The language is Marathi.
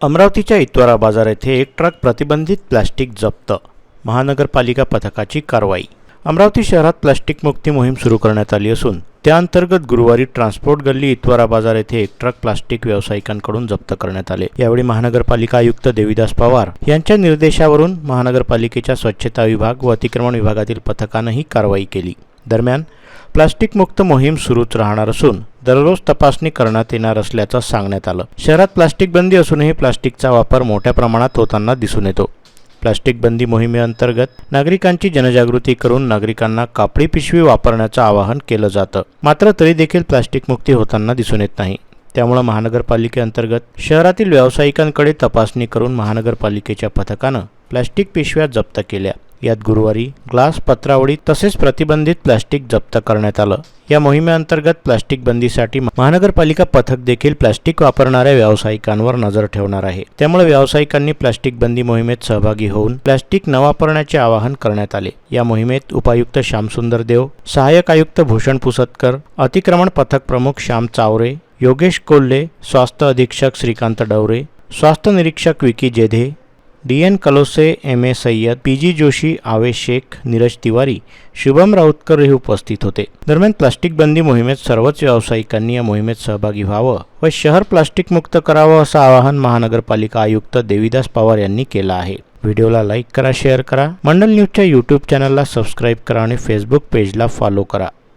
अमरावतीच्या इतवारा बाजार येथे एक ट्रक प्रतिबंधित प्लास्टिक जप्त. महानगरपालिका पथकाची कारवाई. अमरावती शहरात प्लास्टिक मुक्ती मोहीम सुरू करण्यात आली असून त्याअंतर्गत गुरुवारी ट्रान्सपोर्ट गल्ली इतवारा बाजार येथे एक ट्रक प्लास्टिक व्यावसायिकांकडून जप्त करण्यात आले. यावेळी महानगरपालिका आयुक्त देविदास पवार यांच्या निर्देशावरून महानगरपालिकेच्या स्वच्छता विभाग व अतिक्रमण विभागातील पथकानं ही कारवाई केली. दरम्यान प्लास्टिक मुक्त मोहीम सुरूच राहणार असून दररोज तपासणी करण्यात येणार असल्याचं सांगण्यात आलं. शहरात प्लास्टिक बंदी असूनही प्लास्टिकचा वापर मोठ्या प्रमाणात होताना दिसून येतो. प्लास्टिक बंदी मोहिमेअंतर्गत नागरिकांची जनजागृती करून नागरिकांना कापडी पिशवी वापरण्याचं आवाहन केलं जातं. मात्र तरी देखील प्लास्टिक मुक्ती होताना दिसून येत नाही. त्यामुळे महानगरपालिकेअंतर्गत शहरातील व्यावसायिकांकडे तपासणी करून महानगरपालिकेच्या पथकानं प्लास्टिक पिशव्या जप्त केल्या. यात गुरुवारी ग्लास पत्रावळी तसेच प्रतिबंधित प्लास्टिक जप्त करण्यात आलं. या मोहिमेअंतर्गत प्लास्टिक बंदीसाठी महानगरपालिका पथक देखील प्लास्टिक वापरणाऱ्या व्यावसायिकांवर नजर ठेवणार आहे. त्यामुळे व्यावसायिकांनी प्लास्टिक बंदी मोहिमेत सहभागी होऊन प्लास्टिक न वापरण्याचे आवाहन करण्यात आले. या मोहिमेत उपायुक्त श्यामसुंदर देव सहाय्यक आयुक्त भूषण पुसतकर अतिक्रमण पथक प्रमुख श्याम चावरे योगेश कोल्हे स्वास्थ्य अधीक्षक श्रीकांत डवरे स्वास्थ्य निरीक्षक Vicky Jedhe D N Kalose M A Sayyad P G Joshi Avesh Shaikh Neeraj Tiwari Shubham Rautkar हे उपस्थित होते. दरम्यान प्लास्टिक बंदी मोहिमेत सर्वच व्यावसायिकांनी या मोहिमेत सहभागी व्हावं व शहर प्लास्टिक मुक्त करावं असं आवाहन महानगरपालिका आयुक्त देविदास पवार यांनी केलं आहे. व्हिडिओला लाईक करा शेअर करा. मंडल न्यूजच्या यूट्यूब चॅनलला सबस्क्राईब करा आणि फेसबुक पेजला फॉलो करा.